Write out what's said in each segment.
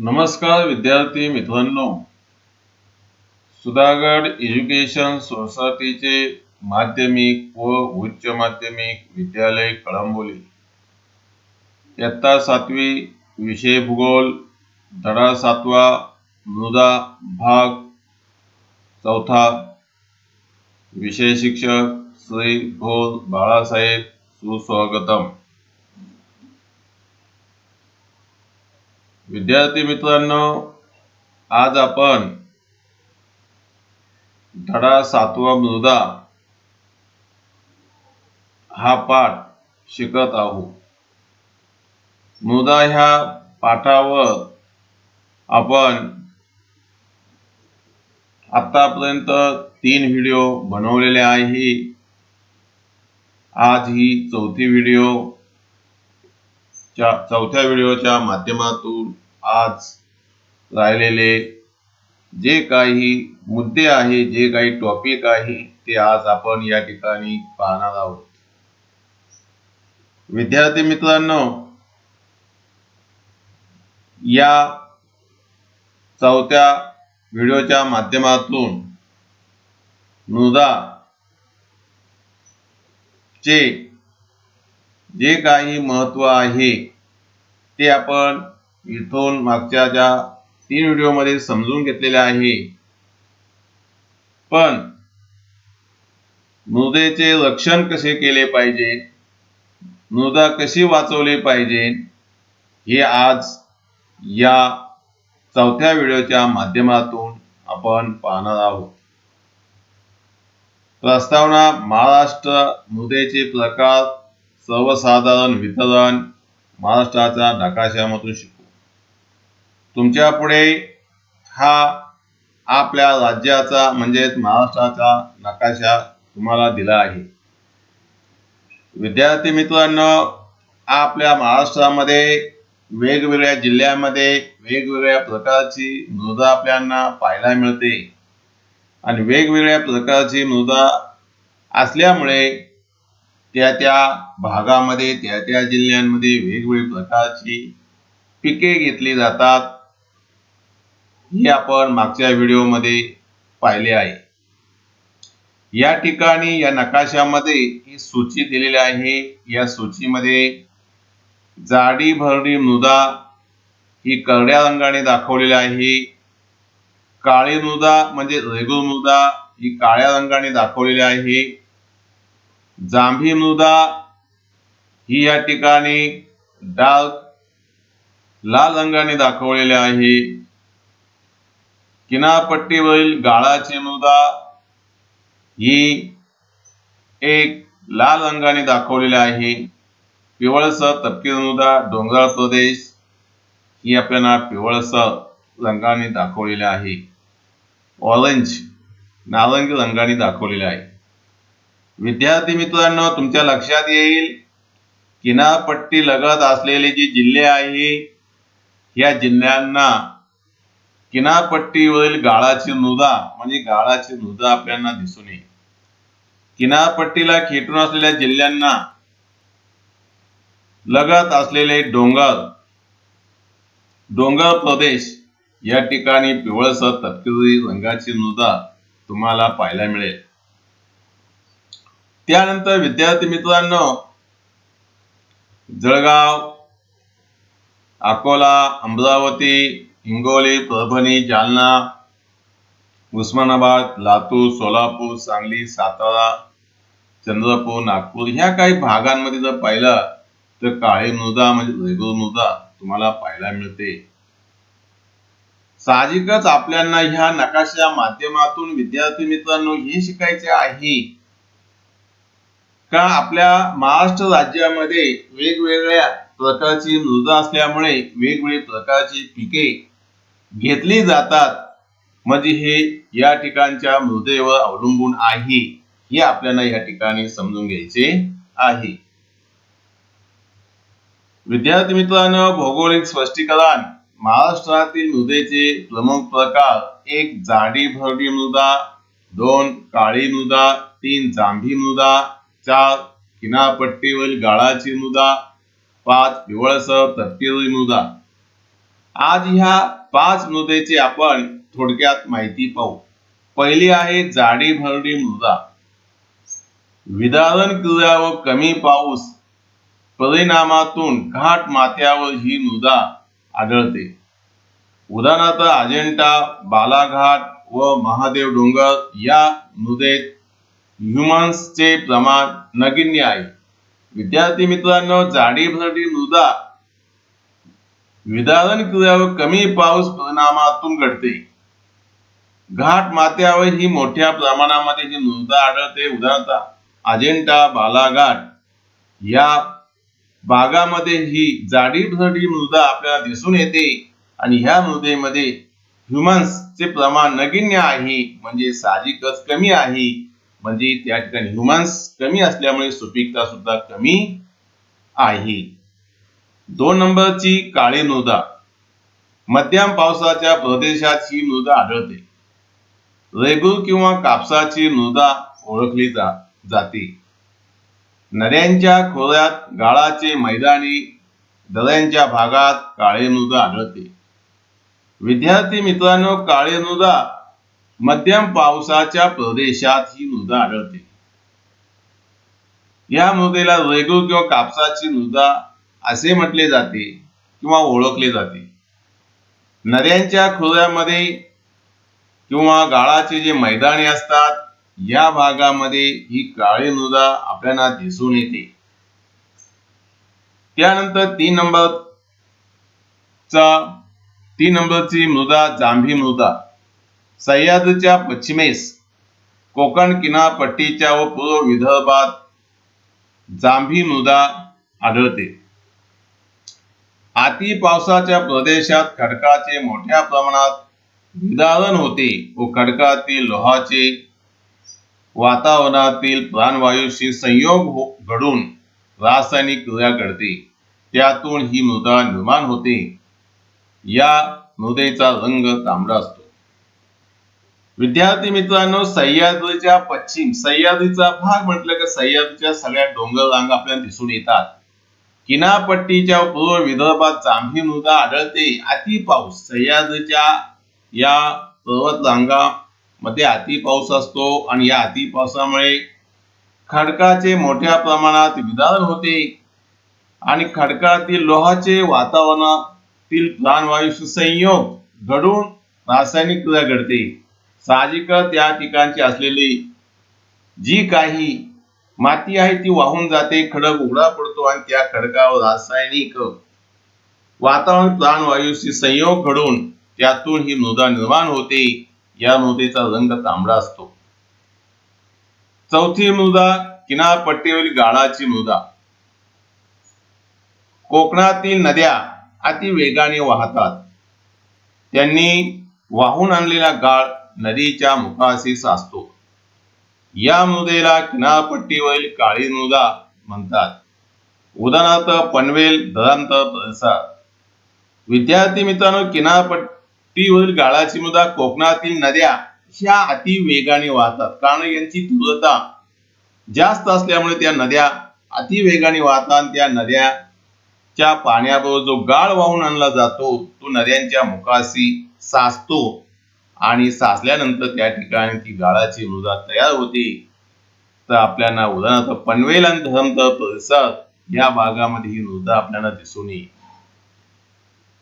नमस्कार विद्यार्थी मित्रांनो. सुधागड एज्युकेशन सोसायटीचे माध्यमिक व उच्च माध्यमिक विद्यालय कळंबोली. इयत्ता सातवी विषय भूगोल धडा सातवा मृदा भाग चौथा विषय शिक्षक श्री भोर बाळासाहेब सुस्वागतम. विद्यार्थी मित्रांनो आज आपण धडा सातवा मृदा हा पाठ शिकत आहोत. मृदा ह्या पाठावर आपण आतापर्यंत तीन व्हिडिओ बनवलेले आहे. आज ही चौथी व्हिडिओ च्या चौथ्या व्हिडिओच्या माध्यमातून आज राहिलेले जे काही मुद्दे आहे जे काही टॉपिक आहे ते आज आपण या ठिकाणी पाहणार आहोत. विद्यार्थी मित्रांनो या चौथ्या व्हिडिओच्या माध्यमातून मृदा चे जे काही महत्त्व आहे ते आपण इथून मागच्या ज्या तीन व्हिडिओमध्ये समजून घेतलेले आहे. पण मृदेचे रक्षण कसे केले पाहिजे? मृदा कशी वाचवली पाहिजे? हे आज या चौथ्या व्हिडिओच्या माध्यमातून आपण पाहणार आहोत. प्रस्तावना महाराष्ट्र मृदेचे प्रकार सर्वसाधारण वितरण महाराष्ट्राच्या नकाशामधून शिकू. तुमच्यापुढे हा आपल्या राज्याचा म्हणजेच महाराष्ट्राचा नकाशा तुम्हाला दिला आहे. विद्यार्थी मित्रांनो आपल्या महाराष्ट्रामध्ये वेगवेगळ्या जिल्ह्यामध्ये वेगवेगळ्या प्रकारची मृदा आपल्याला पाहायला मिळते. आणि वेगवेगळ्या प्रकारची मृदा असल्यामुळे त्या त्या भागामध्ये त्या त्या जिल्ह्यांमध्ये वेगवेगळ्या प्रकारची पिके घेतली जातात. हे आपण मागच्या व्हिडिओमध्ये पाहिले आहे. या ठिकाणी या नकाशामध्ये ही सूची दिलेली आहे. या सूचीमध्ये जाडी भरडी मृदा ही करड्या रंगाने दाखवलेली आहे. काळी मृदा म्हणजे रेगूर मृदा ही काळ्या रंगाने दाखवलेली आहे. जांभी मृदा ही या ठिकाणी डार्क लाल रंगाने दाखवलेले आहे. किनारपट्टीवरील गाळाची मृदा ही एक लाल रंगाने दाखवलेली आहे. पिवळसर तपकीर मृदा डोंगराळ प्रदेश ही आपल्याला पिवळसर रंगाने दाखवलेली आहे. ऑरेंज नारंगी रंगाने दाखवलेले आहे. विद्यार्थी मित्रांनो तुमच्या लक्षात येईल किनारपट्टी लगत असलेले जे जिल्हे आहे या जिल्ह्यांना किनारपट्टीवरील गाळाची मृदा म्हणजे गाळाची मृदा आपल्याला दिसून येईल. किनारपट्टीला खेटून असलेल्या जिल्ह्यांना लगत असलेले डोंगर डोंगर प्रदेश या ठिकाणी पिवळसर तपकिरी रंगाची मृदा तुम्हाला पाहायला मिळेल. त्यानंतर विद्यार्थी मित्रांनो जळगाव अकोला अमरावती हिंगोली परभणी जालना उस्मानाबाद लातूर सोलापूर सांगली सातारा चंद्रपूर नागपूर ह्या काही भागांमध्ये जर पाहिलं तर काळी मृदा म्हणजे रेगूर मृदा तुम्हाला पाहायला मिळते. साहजिकच आपल्याला ह्या नकाशा माध्यमातून विद्यार्थी मित्रांनो हे शिकायचे आहे. का आपल्या महाराष्ट्र राज्यामध्ये वेगवेगळ्या प्रकारची मृदा असल्यामुळे वेगवेगळी प्रकारची पिके घेतली जातात. म्हणजे हे या ठिकाणच्या मृदेवर अवलंबून आहे हे आपल्याला या ठिकाणी समजून घ्यायचे आहे. विद्यार्थी मित्रांनो भौगोलिक स्पष्टीकरण. महाराष्ट्रातील मृदेचे प्रमुख प्रकार एक जाडी भरडी मृदा दोन काळी मृदा तीन जांभी मृदा चार किनारपट्टीवरील गाळाची मृदा पाच पिवळसर तपकिरी मृदा. आज ह्या पाच मृदेची आपण थोडक्यात माहिती पाहू. पहिली आहे जाडी भरडी मृदा. विदारण क्रिया व कमी पाऊस परिणामातून घाट माथ्यावर ही मृदा आढळते. उदाहरणार्थ अजेंठा बालाघाट व महादेव डोंगर या मृदेत ह्युमन्सचे प्रमाण नगण्य आहे. विद्यार्थी मित्रांनो जाडी भरडी मृदा. विदारण क्रियावर कमी पाऊस परिणामातून घडते. घाट मात्यावर ही मोठ्या प्रमाणामध्ये जी मृदा आढळते उदाहरणार्थ अजेंठा बालाघाट या भागामध्ये ही जाडी भरडी मृदा आपल्याला दिसून येते आणि ह्या मृदेमध्ये ह्युमन्सचे प्रमाण नगण्य आहे म्हणजे साहजिकच कमी आहे. म्हणजे त्या ठिकाणी ह्युमन्स कमी असल्यामुळे सुपीकता सुद्धा कमी आहे. दोन नंबरची काळी मृदा. मध्यम पावसाच्या प्रदेशात ही मृदा आढळते. रेगूर किंवा कापसाची मृदा ओळखली जा जाते. नद्यांच्या खोऱ्यात गाळाचे मैदानी दऱ्यांच्या भागात काळे मृदा आढळते. विद्यार्थी मित्रांनो काळे मृदा मध्यम पावसाच्या प्रदेशात ही मृदा आढळते. या मृदेला रेगू किंवा कापसाची मृदा असे म्हटले जाते किंवा ओळखले जाते. नद्यांच्या खोऱ्यामध्ये किंवा गाळाचे जे मैदाने असतात या भागामध्ये ही काळी मृदा आपल्याला दिसून येते. त्यानंतर तीन नंबरचा तीन नंबरची मृदा जांभी मृदा. सह्याद्रीच्या पश्चिमेस कोकण किनारपट्टीच्या व पूर्व विदर्भात जांभी मृदा आढळते. अति पावसाच्या प्रदेशात खडकाचे मोठ्या प्रमाणात विदारण होते व खडकातील लोहाचे वातावरणातील प्राणवायूशी संयोग हो-, घडून रासायनिक क्रिया घडते. त्यातून ही मृदा निर्माण होते. या मृदेचा रंग तांबडा असतो विद्यार्थी मित्रांनो सह्याद्रीच्या पश्चिम सह्याद्रीचा भाग म्हटलं की सह्याद्रीच्या सगळ्या डोंगर रांगा आपल्याला दिसून येतात. किनारपट्टीच्या पूर्व विदर्भात जांभी मृदा आढळते. अति पाऊस सह्याद्रीच्या या पर्वत रांगामध्ये अति पाऊस असतो आणि या अति पावसामुळे खडकाचे मोठ्या प्रमाणात विदारण होते आणि खडकातील लोहाचे वातावरणातील प्राणवायूशी संयोग घडून रासायनिक क्रिया घडते. साहजिक त्या ठिकाणची असलेली जी काही माती आहे ती वाहून जाते खडक उघडा पडतो आणि त्या खडकावर रासायनिक वातावरण प्राणवायूशी संयोग घडून त्यातून ही मृदा निर्माण होते. या मृदेचा रंग तांबडा असतो. चौथी मृदा किनारपट्टीवरील गाळाची मृदा कोकणातील नद्या अति वेगाने वाहतात. त्यांनी वाहून आणलेला गाळ नदीच्या मुखाशी साचतो. या मृदेला किनारपट्टीवरील काळी मृदा म्हणतात. उदाहरणार्थ पनवेल धरांत परिसर विद्यार्थी मित्रांनो किनारपट्टीवरील गाळाची मृदा कोकणातील नद्या ह्या अति वेगाने वाहतात. कारण यांची तीव्रता जास्त असल्यामुळे त्या नद्या अति वेगाने वाहतात त्या नद्याच्या पाण्याबरोबर जो गाळ वाहून आणला जातो तो नद्यांच्या मुखाशी साचतो. आणि साचल्यानंतर त्या ठिकाणी ती गाळाची मृदा तयार होते. तर आपल्याला उदाहरणार्थ पनवेल आणि धरमतर परिसर या भागामध्ये ही मृदा आपल्याला दिसून येईल.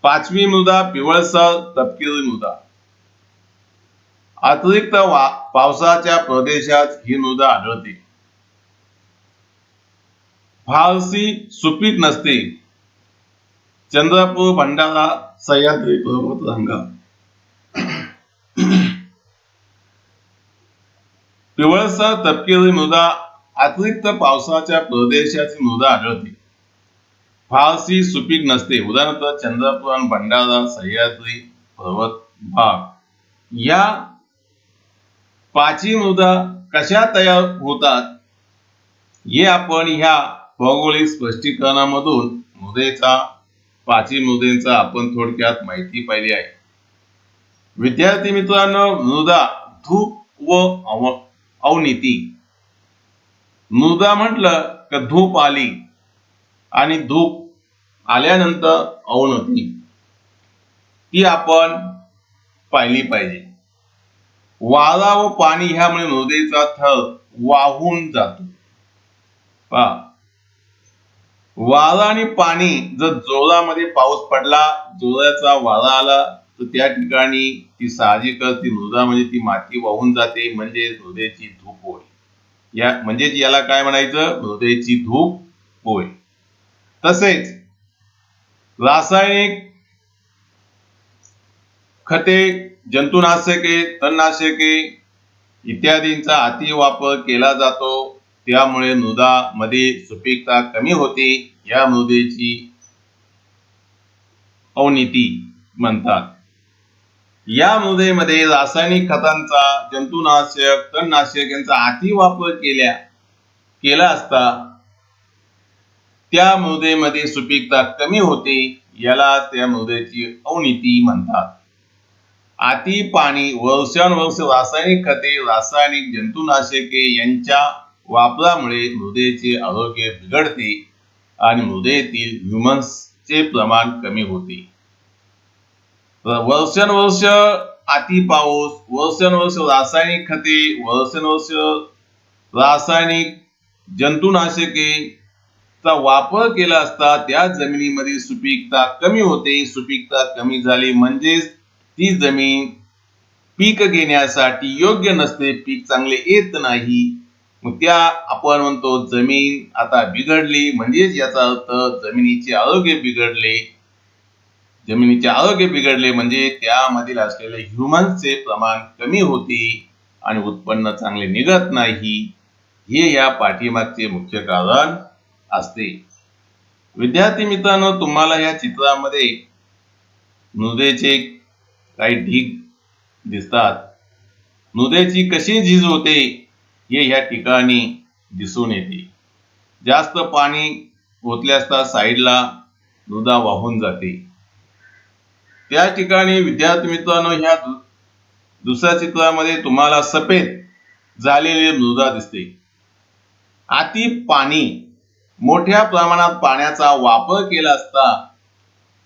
पाचवी मृदा पिवळसर तपकिरी मृदा. अतिरिक्त वा पावसाच्या प्रदेशात ही मृदा आढळते. फारसी सुपीक नसते. चंद्रपूर भंडारा सह्याद्री पर्वत रंगा पिवळसर तपकिरी मृदा अतिरिक्त पावसाच्या प्रदेशाची मृदा आढळते. फारशी सुपीक नसते. उदाहरणार्थ चंद्रपूर आणि भंडारा सह्याद्री पर्वत भाग. या पाची मृदा कशा तयार होतात? हे आपण ह्या भौगोलिक स्पष्टीकरणामधून मृदेचा पाची मृदेचा आपण थोडक्यात माहिती पाहिली आहे. विद्यार्थी मित्रांनो मृदा धूप व अवनीती. मृदा म्हटलं का धूप आली आणि धूप आल्यानंतर अवनती. ती आपण पाहिली पाहिजे. वारा व पाणी ह्यामुळे मृदेचा थर वाहून जातो. पा वारा आणि पाणी जर जोरामध्ये पाऊस पडला जोराचा वारा आला तर त्या ठिकाणी ती साहजिकच ती मृदा म्हणजे ती माती वाहून जाते म्हणजे मृदेची धूप होय. या म्हणजेच याला काय म्हणायचं? मृदेची धूप होय. तसेच रासायनिक खते जंतुनाशके तणनाशके इत्यादींचा अति वापर केला जातो. त्यामुळे मृदा मध्ये सुपीकता कमी होते. या मृदेची अवनीती म्हणतात. या मृदेमध्ये रासायनिक खतांचा जंतुनाशक तणनाशक यांचा अति वापर केल्या केला असता त्या मृदेमध्ये सुपीकता कमी होते याला त्या मृदेची अवनीती म्हणतात. अति पाणी वर्षानुवर्ष रासायनिक खते रासायनिक जंतुनाशके यांच्या वापरामुळे मृदेचे आरोग्य बिघडते आणि मृदेतील ह्युमन्सचे प्रमाण कमी होते. वर्षानुवर्ष अति पाऊस वर्षानुवर्ष रासायनिक खते वर्षानुवर्ष रासायनिक जंतुनाशके चा वापर केला असता त्या जमिनीमध्ये सुपीकता कमी होते. सुपीकता कमी झाली म्हणजेच ती जमीन पीक घेण्यासाठी योग्य नसते. पीक चांगले येत नाही. मग त्या आपण म्हणतो जमीन आता बिघडली. म्हणजेच याचा अर्थ जमिनीचे आरोग्य बिघडले. जमिनीचे आरोग्य बिघडले म्हणजे त्यामधील असलेले ह्युमन्सचे प्रमाण कमी होते आणि उत्पन्न चांगले निघत नाही. हे या पाठीमागचे मुख्य कारण असते. विद्यार्थी मित्रांनो तुम्हाला या चित्रामध्ये मृदेचे काही ढीग दिसतात. मृदेची कशी झीज होते हे या ठिकाणी दिसून येते. जास्त पाणी ओतल्यास साईडला मृदा वाहून जाते. त्या ठिकाणी विद्यार्थी मित्रांनो ह्या दुसऱ्या चित्रामध्ये तुम्हाला सफेद झालेली मृदा दिसते. अति पाणी मोठ्या प्रमाणात पाण्याचा वापर केला असता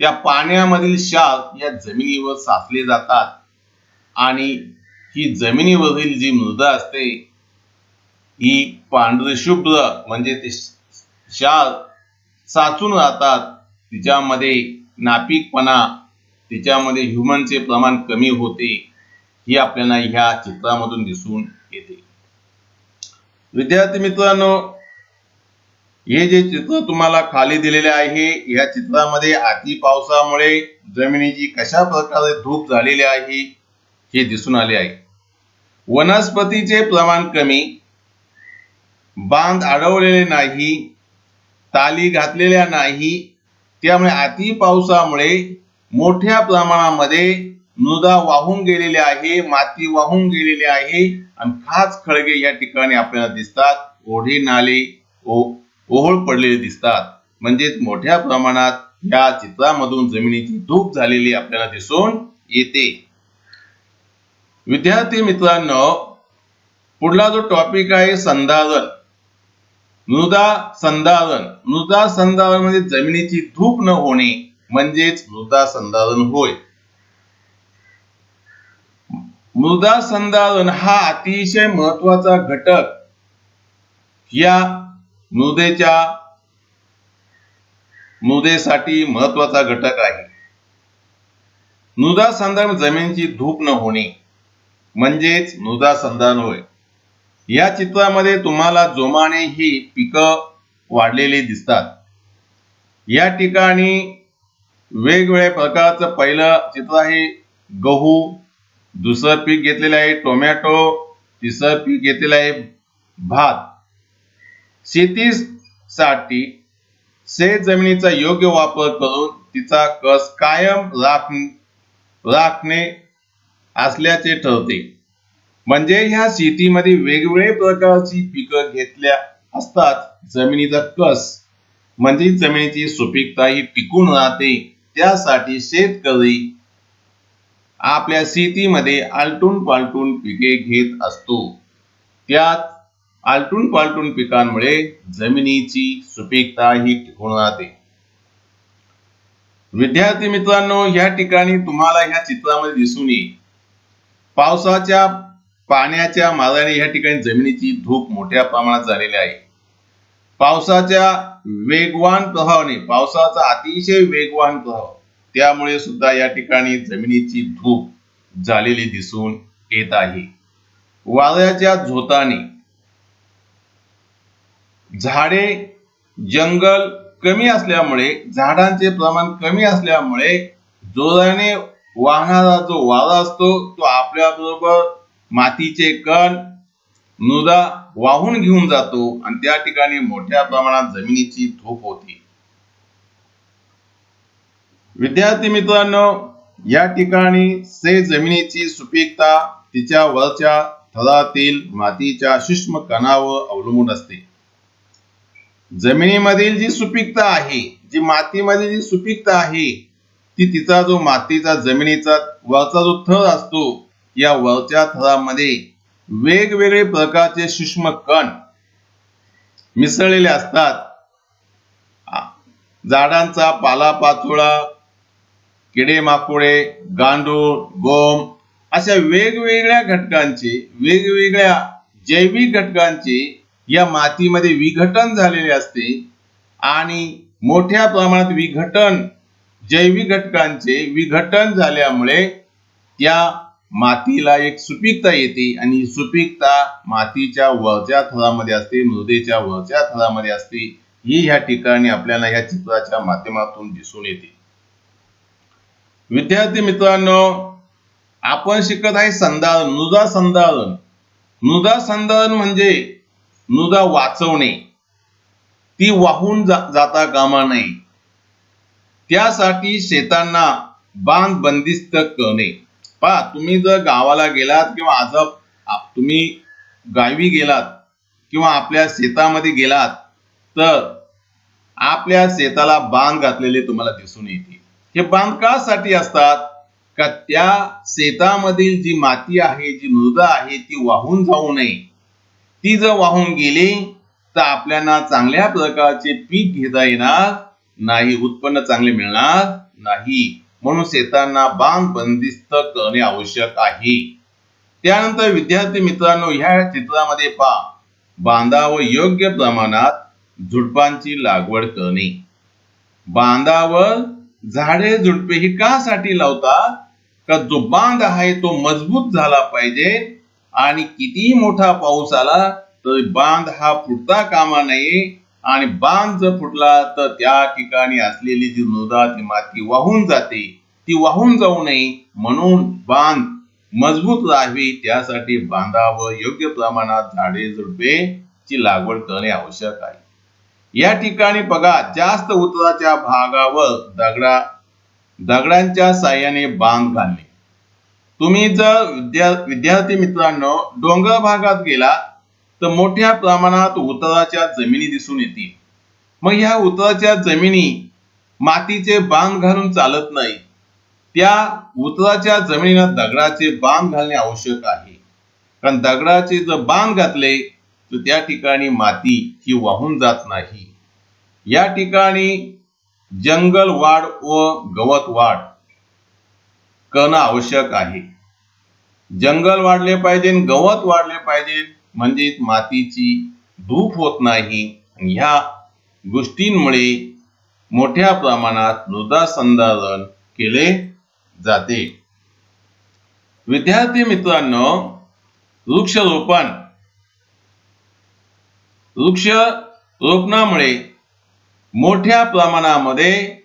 त्या पाण्यामधील क्षार या जमिनीवर साचले जातात. आणि ही जमिनीवरील जी मृदा असते ही पांढरी शुभ्र म्हणजे ते क्षार साचून राहतात. तिच्यामध्ये नापीकपणा तिच्यामध्ये ह्युमनचे प्रमाण कमी होते ही आपल्याला ह्या चित्रामधून दिसून येते. विद्यार्थी मित्रांनो हे जे चित्र तुम्हाला खाली दिलेले आहे या चित्रामध्ये अति पावसामुळे जमिनीची कशा प्रकारे धूप झालेली आहे हे दिसून आले आहे. वनस्पतीचे प्रमाण कमी बांध अडवलेले नाही ताली घातलेल्या नाही त्यामुळे अति पावसामुळे मोठ्या प्रमाणामध्ये मृदा वाहून गेलेली आहे माती वाहून गेलेली आहे आणि खास खळगे या ठिकाणी आपल्याला दिसतात. ओढे नाले ओहोळ पडलेले दिसतात. म्हणजेच मोठ्या प्रमाणात या चित्रामधून जमिनीची धूप झालेली आपल्याला दिसून येते. विद्यार्थी मित्रांनो पुढला जो टॉपिक आहे संधारण. मृदा संधारण. मृदा संधारण म्हणजे जमिनीची धूप न होणे म्हणजेच मृदा संधारण होय. मृदा संधारण हा अतिशय महत्त्वाचा घटक या मृदेच्या मृदेसाठी महत्त्वाचा घटक आहे. मृदा संधारण जमिनीची धूप न होणे म्हणजेच मृदा संधारण होय. या चित्रामध्ये तुम्हाला जोमाने ही पिकं वाढलेली दिसतात. या ठिकाणी वेगवेगळ्या प्रकारचं पहिलं चित्र आहे. गहू दुसरं पीक घेतलेलं आहे टोमॅटो तिसरं पीक घेतलेलं आहे भात. शेतीसाठी शेत जमिनीचा योग्य वापर करून तिचा कस कायम राख राखणे असल्याचे ठरते. म्हणजे ह्या शेतीमध्ये वेगवेगळ्या प्रकारची पिकं घेतल्या असतात. जमिनीचा कस म्हणजे जमिनीची सुपीकता ही टिकून राहते. त्यासाठी शेतकरी आपल्या शेतीमध्ये आलटून पालटून पिके घेत असतो. त्यात आलटून पालटून पिकांमुळे जमिनीची सुपीकता ही टिकून राहते. विद्यार्थी मित्रांनो या ठिकाणी तुम्हाला ह्या चित्रामध्ये दिसून येईल. पावसाच्या पाण्याच्या माराने या ठिकाणी जमिनीची धूप मोठ्या प्रमाणात झालेली आहे. पावसाच्या वेगवान प्रभावाने पावसाचा अतिशय वेगवान प्रभाव. त्यामुळे सुद्धा या ठिकाणी जमिनीची धूप झालेली दिसून येत आहे. वाऱ्याच्या झोताने झाडे जंगल कमी असल्यामुळे झाडांचे प्रमाण कमी असल्यामुळे जोराने वाहणारा जो वारा असतो तो आपल्या बरोबर मातीचे कण मृदा वाहून घेऊन जातो आणि त्या ठिकाणी मोठ्या प्रमाणात जमिनीची धूप होते. विद्यार्थी मित्रांनो या ठिकाणी से जमिनीची सुपीकता तिच्या वरच्या थरातील मातीच्या सूक्ष्म कणावर अवलंबून असते. जमिनीमधील जी सुपीकता आहे जी मातीमधील जी सुपीकता आहे ती तिचा जो मातीचा जमिनीचा वरचा जो थर असतो या वरच्या थरामध्ये वेगवेगळे प्रकारचे सूक्ष्म कण मिसळलेले असतात. झाडांचा पालापाचोळा किडे माकोडे गांडूळ गोम अशा वेगवेगळ्या घटकांचे वेगवेगळ्या जैविक घटकांचे या मातीमध्ये विघटन झालेले असते आणि मोठ्या प्रमाणात विघटन जैविक घटकांचे विघटन झाल्यामुळे त्या मातीला एक सुपीकता येते आणि ही सुपीकता मातीच्या वरच्या थरामध्ये असते मृदेच्या वरच्या थरामध्ये असते. ही ह्या ठिकाणी आपल्याला या चित्राच्या माध्यमातून दिसून येते. विद्यार्थी मित्रांनो आपण शिकत आहे संधारण मृदा संधारण. मृदा संधारण म्हणजे मृदा वाचवणे. ती वाहून जा, जाता कामा नये. त्यासाठी शेतांना बांध बंदिस्त करणे. पहा तुम्ही जर गावाला गेलात किंवा आज तुम्ही गावी गेलात किंवा आपल्या शेतामध्ये गेलात तर आपल्या शेताला बांध घातलेले तुम्हाला दिसून येतील. हे बांध कासाठी असतात का त्या शेतामधील जी माती आहे जी मृदा आहे ती वाहून जाऊ नये. ती जर वाहून गेली तर आपल्याला चांगल्या प्रकारचे पीक घेता येणार नाही उत्पन्न चांगले मिळणार नाही. म्हणून शेतांना बांध बंदिस्त करणे आवश्यक आहे. त्यानंतर विद्यार्थी मित्रांनो ह्या चित्रामध्ये पहा. बांधावर योग्य प्रमाणात झुडपांची लागवड करणे. बांधावर झाडे झुडपे ही कासाठी लावतात का जो बांध आहे तो मजबूत झाला पाहिजे आणि कितीही मोठा पाऊस आला तर बांध हा फुटता कामा नये आणि बांध जर फुटला तर त्या ठिकाणी असलेली जी मृदा ती माती वाहून जाते ती वाहून जाऊ नये म्हणून बांध मजबूत राहावी. त्यासाठी बांधावर योग्य प्रमाणात झाडे झुडपे ची लागवड करणे आवश्यक आहे. या ठिकाणी बघा जास्त उतराच्या भागावर दगडा दगडांच्या साह्याने बांध घालणे. तुम्ही जर विद्या विद्यार्थी मित्रांनो डोंगर भागात गेला तर मोठ्या प्रमाणात उतराच्या जमिनी दिसून येतील. मग ह्या उतराच्या जमिनी मातीचे बांध घालून चालत नाही. त्या उतराच्या जमिनीला दगडाचे बांध घालणे आवश्यक आहे. कारण दगडाचे जर बांध घातले तर त्या ठिकाणी माती ही वाहून जात नाही. या ठिकाणी जंगल वाढ व गवत वाढ करणं आवश्यक आहे. जंगल वाढले पाहिजे गवत वाढले पाहिजे. म्हणजे मातीची धूप होत नाही. ह्या गोष्टींमुळे मोठ्या प्रमाणात मृदा संधारण केले जाते. विद्यार्थी मित्रांनो वृक्षरोपण. वृक्ष रोपणामुळे मोठ्या प्रमाणामध्ये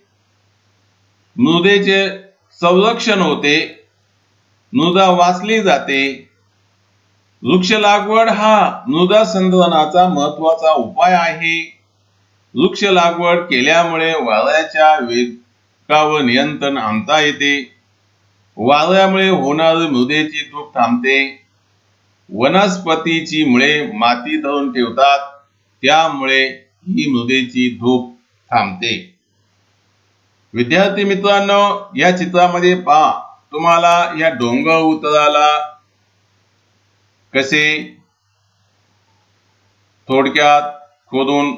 मृदेचे संरक्षण होते. मृदा वाचली जाते. वृक्ष लागवड हा मृदा संधारणाचा महत्त्वाचा उपाय आहे. वृक्ष लागवड केल्यामुळे वाऱ्याच्या वेगावर नियंत्रण आणता येते. वाऱ्यामुळे होणारी मृदेची धूप थांबते. वनस्पतीची मुळे माती धरून ठेवतात. त्यामुळे ही मृदेची धूप थांबते. विद्यार्थी मित्रांनो या चित्रामध्ये पहा. तुम्हाला या डोंगर उतराला कसे? थोडक्यात खोदून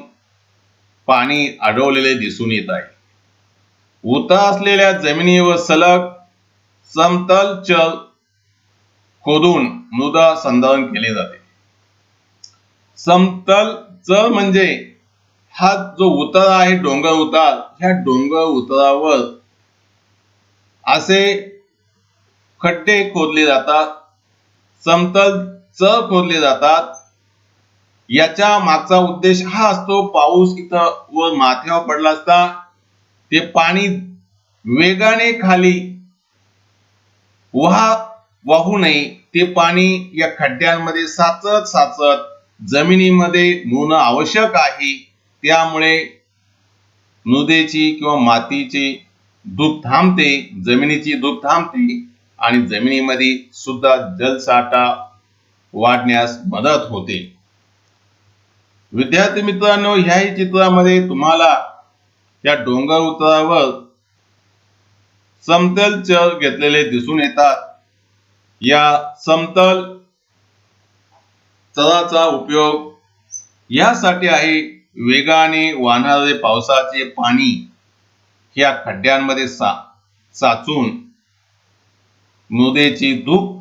पाणी अडवलेले दिसून येत आहे. उतार असलेल्या जमिनीवर सलग समतल चल खोदून मृदा संधारण केले जाते. समतल चल म्हणजे हा जो उतार आहे डोंगर उतार ह्या डोंगर उतारावर असे खड्डे खोदले जातात. समतल च कोरले जातात. याच्या मागचा उद्देश हा असतो पाऊस इथं व माथ्यावर पडला असता ते पाणी वेगाने खाली वाह वाहू नये. ते पाणी या खड्ड्यांमध्ये साचत साचत जमिनीमध्ये मुळणं आवश्यक आहे. त्यामुळे मृदेची किंवा मातीची धूप थांबते जमिनीची धूप थांबते आणि जमिनीमध्ये सुद्धा जलसाठा वाढण्यास मदत होते. विद्यार्थी मित्रांनो ह्याही चित्रामध्ये तुम्हाला या डोंगर उतारावर समतल चर घेतलेले दिसून येतात. या समतल चराचा उपयोग यासाठी आहे वेगाने वाहणारे पावसाचे पाणी या खड्ड्यांमध्ये सा साचून मृदेची धूप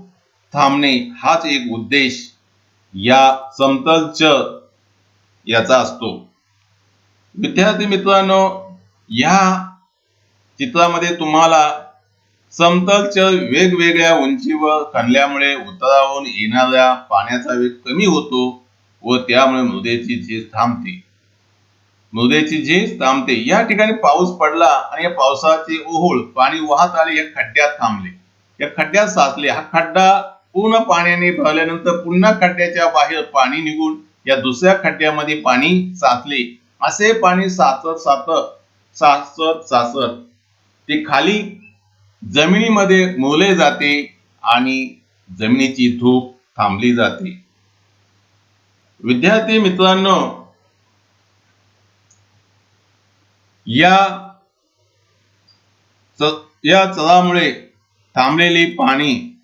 थांबणे हाच एक उद्देश या समतल च याचा असतो. विद्यार्थी मित्रांनो या चित्रामध्ये तुम्हाला समतलच वेगवेगळ्या उंचीवर खणल्यामुळे उतरावून येणाऱ्या पाण्याचा वेग कमी होतो व त्यामुळे मृदेची झीज थांबते. मृदेची झीज थांबते. या ठिकाणी पाऊस पडला आणि या पावसाचे ओहोळ पाणी वाहत आले या खड्ड्यात थांबले. या खड्ड्यात साचले. हा खड्डा पूर्ण पाण्याने भरल्यानंतर पुन्हा खड्ड्याच्या बाहेर पाणी निघून या दुसऱ्या खड्ड्यामध्ये पाणी साचले. असे पाणी साचत साचत साचत साचत. ते खाली जमिनीमध्ये मोले जाते आणि जमिनीची धूप थांबली जाते. विद्यार्थी मित्रांनो या या चरामुळे थांबलेली पाणी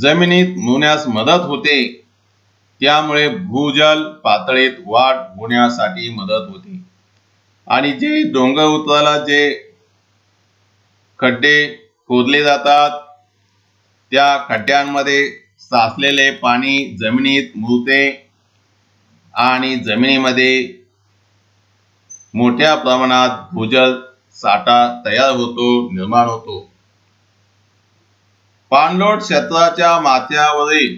जमिनीत मुरण्यास मदत होते. त्यामुळे भूजल पातळीत वाढ होण्यासाठी मदत होते. आणि जे डोंगर उतराला जे खड्डे खोदले जातात त्या खड्ड्यांमध्ये साचलेले पाणी जमिनीत मुरते आणि जमिनीमध्ये मोठ्या प्रमाणात भूजल साठा तयार होतो निर्माण होतो. पाणलोट क्षेत्राच्या माथ्यावरील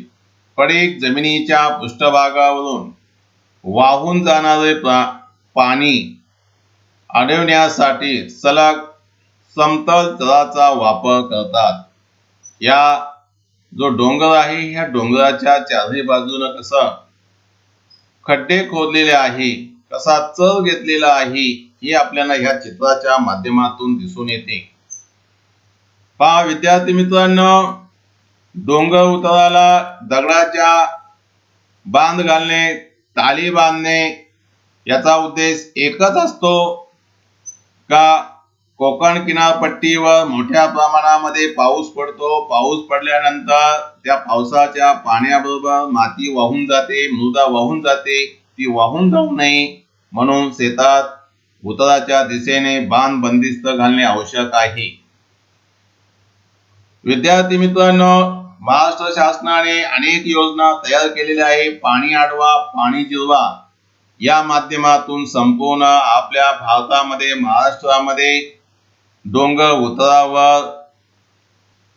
पडीक जमिनीच्या पृष्ठभागावरून वाहून जाणारे पाणी अडवण्यासाठी सलग समतल तळाचा वापर करतात. या जो डोंगर आहे ह्या डोंगराच्या चारही बाजूनं कसं खड्डे खोदलेले आहे कसा चर घेतलेला आहे हे आपल्याला ह्या चित्राच्या माध्यमातून दिसून येते. पहा विद्यार्थी मित्रांनो डोंगर उतराला दगडाच्या बांध घालणे ताली बांधणे याचा उद्देश एकच असतो का? कोकण किनारपट्टीवर मोठ्या प्रमाणामध्ये पाऊस पडतो. पाऊस पडल्यानंतर त्या पावसाच्या पाण्याबरोबर माती वाहून जाते मृदा वाहून जाते. ती वाहून जाऊ नये म्हणून शेतात उतराच्या दिशेने बांध बंदिस्त घालणे आवश्यक आहे. विद्यार्थी मित्रांनो महाराष्ट्र शासनाने अनेक योजना तयार केलेल्या आहे पाणी आडवा पाणी जिरवा या माध्यमातून संपूर्ण आपल्या भारतामध्ये महाराष्ट्रामध्ये डोंगर उतरावर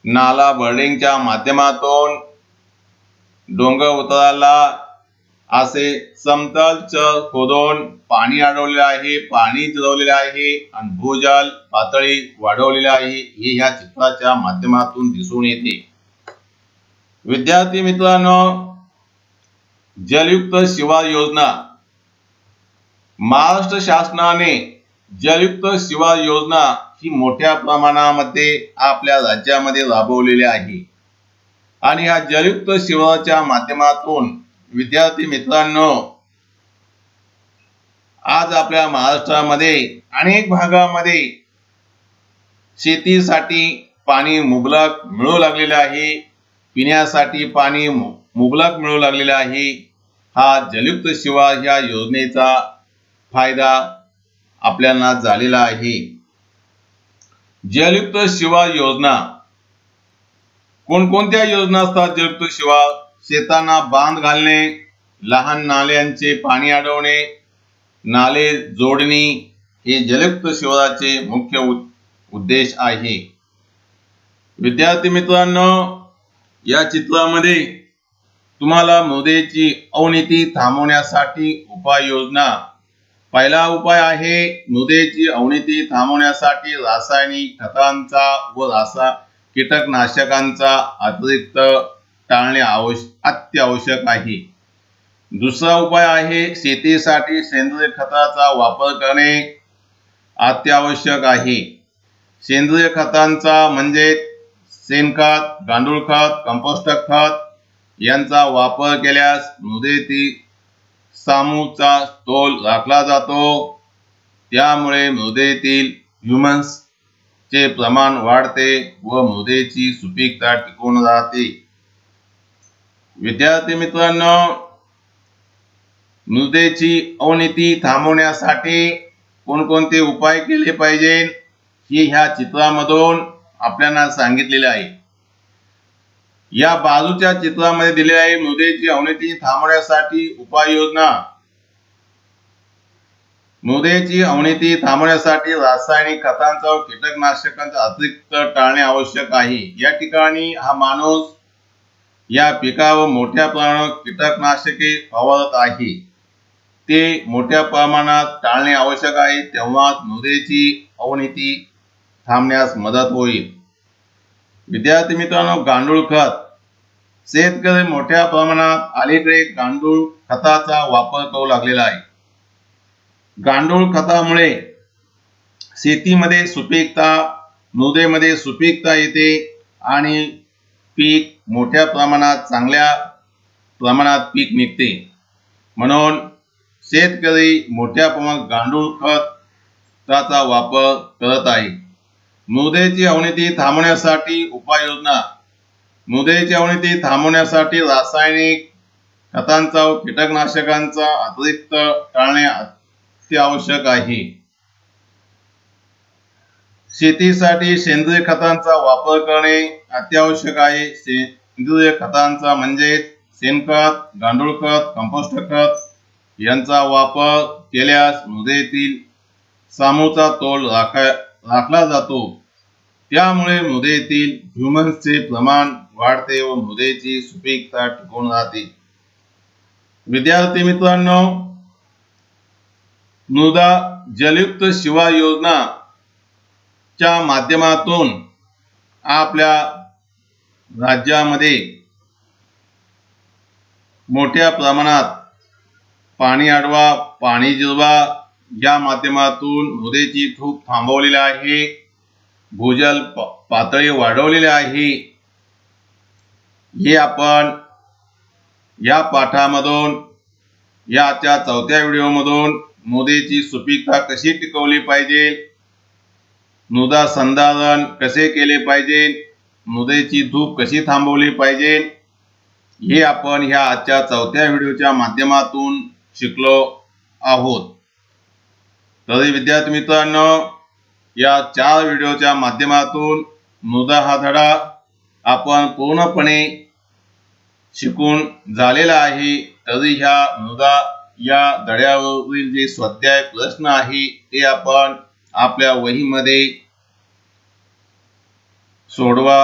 नाला बर्डिंगच्या माध्यमातून डोंगर उतराला असे समतल चर खोदून पाणी अडवलेले आहे पाणी जिरवलेले आहे आणि भूजल पातळी वाढवलेली आहे. हे ह्या चित्राच्या माध्यमातून दिसून येते. विद्यार्थी मित्रांनो जलयुक्त शिवार योजना. महाराष्ट्र शासनाने जलयुक्त शिवार योजना ही मोठ्या प्रमाणामध्ये आपल्या राज्यामध्ये राबवलेली आहे. आणि या जलयुक्त शिवाराच्या माध्यमातून विद्यार्थी मित्रांनो आज आपल्या महाराष्ट्रामध्ये अनेक भागामध्ये शेतीसाठी पाणी मुबलक मिळू लागलेले आहे. पिण्यासाठी पाणी मुबलक मिळू लागलेले आहे. हा जलयुक्त शिवार ह्या योजनेचा फायदा आपल्याला झालेला आहे. जलयुक्त शिवार योजना. कोणकोणत्या योजना असतात जलयुक्त शिवार? शेतांना बांध घालणे लहान नाल्यांचे पाणी अडवणे नाले जोडणी हे जलयुक्त शिवाराचे मुख्य उ- उद्देश आहे. विद्यार्थी मित्रांनो या चित्रामध्ये तुम्हाला मृदेची अवनीती थांबवण्यासाठी उपाययोजना पहिला उपाय आहे मृदेची अवनीती थांबवण्यासाठी रासायनिक खतांचा व रासा कीटकनाशकांचा अतिरिक्त टाळणे आवश्यक अत्यावश्यक आहे. दुसरा उपाय आहे शेतीसाठी सेंद्रिय खताचा वापर करणे अत्यावश्यक आहे. सेंद्रिय खतांचा म्हणजे शेणखत गांडूळ खत कंपोस्ट खत यांचा वापर केल्यास मृदेतील सामूचा तोल राखला जातो. त्यामुळे मृदेतील ह्युमन्सचे प्रमाण वाढते व मृदेची सुपीकता टिकून राहते. विद्यार्थी मित्रांनो मृदेची अवनीती थांबवण्यासाठी कोणकोणते उपाय केले पाहिजे हे ह्या चित्रामधून आपल्याला सांगितलेले आहे. या बाजूच्या चित्रामध्ये दिले आहे मृदेची अवनती थांबवण्यासाठी उपाययोजना. मृदेची अवनती थांबवण्यासाठी रासायनिक खतांचा व कीटकनाशकांचा अतिरिक्त टाळणे आवश्यक आहे. या ठिकाणी हा माणूस या पिकावर मोठ्या प्रमाणात कीटकनाशके फवारत आहे. ते मोठ्या प्रमाणात टाळणे आवश्यक आहे तेव्हा मृदेची अवनीती थांबण्यास मदत होईल. विद्यार्थी मित्रांनो गांडूळ खत. शेतकरी मोठ्या प्रमाणात अलीकडे गांडूळ खताचा वापर करू लागलेला आहे. गांडूळ खतामुळे शेतीमध्ये सुपीकता मृदेमध्ये सुपीकता येते आणि पीक मोठ्या प्रमाणात चांगल्या प्रमाणात पीक निघते. म्हणून शेतकरी मोठ्या प्रमाणात गांडूळ खताचा वापर करत आहे. मृदेची अवनती थांबवण्यासाठी उपाययोजना. मृदेची अवनती थांबवण्यासाठी रासायनिक खतांचा व कीटकनाशकांचा अतिरिक्त टाळणे अत्यावश्यक आहे. शेतीसाठी सेंद्रिय खतांचा वापर करणे अत्यावश्यक आहे. सेंद्रिय खतांचा म्हणजे शेणखत गांडूळ खत कंपोस्ट खत यांचा वापर केल्यास मृदेतील सामूचा तोल राखा राखला जातो. त्यामुळे मृदेतील ह्युमन्सचे प्रमाण वाढते व मृदेची सुपीकता टिकून राहते. विद्यार्थी मित्रांनो मृदा जलयुक्त शिवा योजना च्या माध्यमातून आपल्या राज्यामध्ये मोठ्या प्रमाणात पाणी अडवा पाणी जिरवा या माध्यमातून मृदेची धूप थांबवलेली आहे. भूजल प- पातळी वाढवलेली आहे. हे आपण या पाठामधून याच्या चौथ्या व्हिडिओमधून मोदीची सुपीकता कशी टिकवली पाहिजे मृदा संधारण कसे केले पाहिजे? मृदेची धूप कशी थांबवली पाहिजे? हे आपण ह्या आजच्या चौथ्या व्हिडिओच्या माध्यमातून शिकलो आहोत. तरी विद्यार्थी मित्रांनो या चार व्हिडिओच्या माध्यमातून मृदा हा धडा आपण पूर्णपणे शिकून झालेला आहे. तरी ह्या मृदा या धड्यावरील जे स्वाध्याय प्रश्न आहे ते आपण आपल्या वहीमध्ये सोडवा.